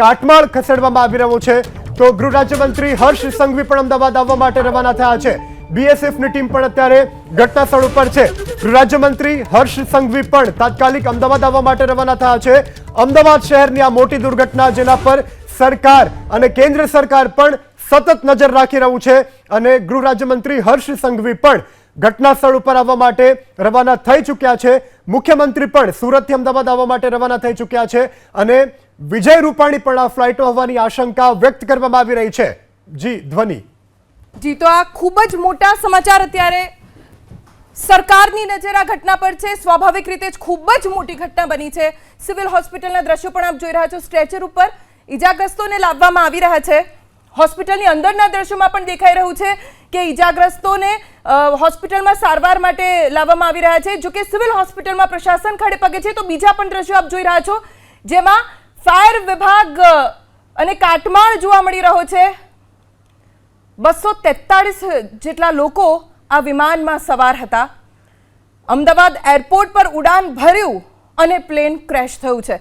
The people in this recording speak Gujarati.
કાટમાળ ખસેડવામાં આવી રહ્યો છે. તો ગૃહ રાજ્યમંત્રી હર્ષ સંઘવી પણ અમદાવાદ આવવા માટે રવાના થયા છે. બીએસએફની ટીમ પણ અત્યારે ઘટના સ્થળ ઉપર છે. ગૃહ રાજ્યમંત્રી હર્ષ સંઘવી પણ તાત્કાલિક અમદાવાદ આવવા માટે રવાના થયા છે. અમદાવાદ શહેરની આ મોટી દુર્ઘટના જેના પર સરકાર અને કેન્દ્ર સરકાર પણ સતત નજર રાખી રહ્યું છે અને ગૃહ રાજ્યમંત્રી હર્ષ સંઘવી પણ ઘટના સ્થળ ઉપર આવવા માટે રવાના થઈ ચૂક્યા છે. મુખ્યમંત્રી પણ સુરતથી અમદાવાદ આવવા માટે રવાના થઈ ચૂક્યા છે અને વિજય રૂપાણી પણ આ ફ્લાઇટો હોવાની આશંકા વ્યક્ત કરવામાં આવી રહી છે. જી, ધ્વનિ. જી, તો આ ખૂબ જ મોટા સમાચાર અત્યારે સરકારની નજર આ ઘટના પર છે. સ્વાભાવિક રીતે જ ખૂબ જ મોટી ઘટના બની છે. સિવિલ હોસ્પિટલના દ્રશ્યો પણ આપ જોઈ રહ્યા છો. સ્ટ્રેચર ઉપર ઈજાગ્રસ્તોને લાવવામાં આવી રહ્યા છે. હોસ્પિટલની અંદરના દ્રશ્યોમાં પણ દેખાઈ રહ્યું છે કે ઈજાગ્રસ્તોને હોસ્પિટલમાં સારવાર માટે લાવવામાં આવી રહ્યા છે. જો કે સિવિલ હોસ્પિટલમાં પ્રશાસન ખડે પગે છે, તો બીજા પણ દ્રશ્યો આપ જોઈ રહ્યા છો, જેમાં ફાયર વિભાગ અને કાટમાળ જોવા મળી રહ્યો છે. બસો તેતાળીસ જેટલા લોકો આ વિમાનમાં સવાર હતા. અમદાવાદ એરપોર્ટ પર ઉડાન ભર્યું અને પ્લેન ક્રેશ થયું છે.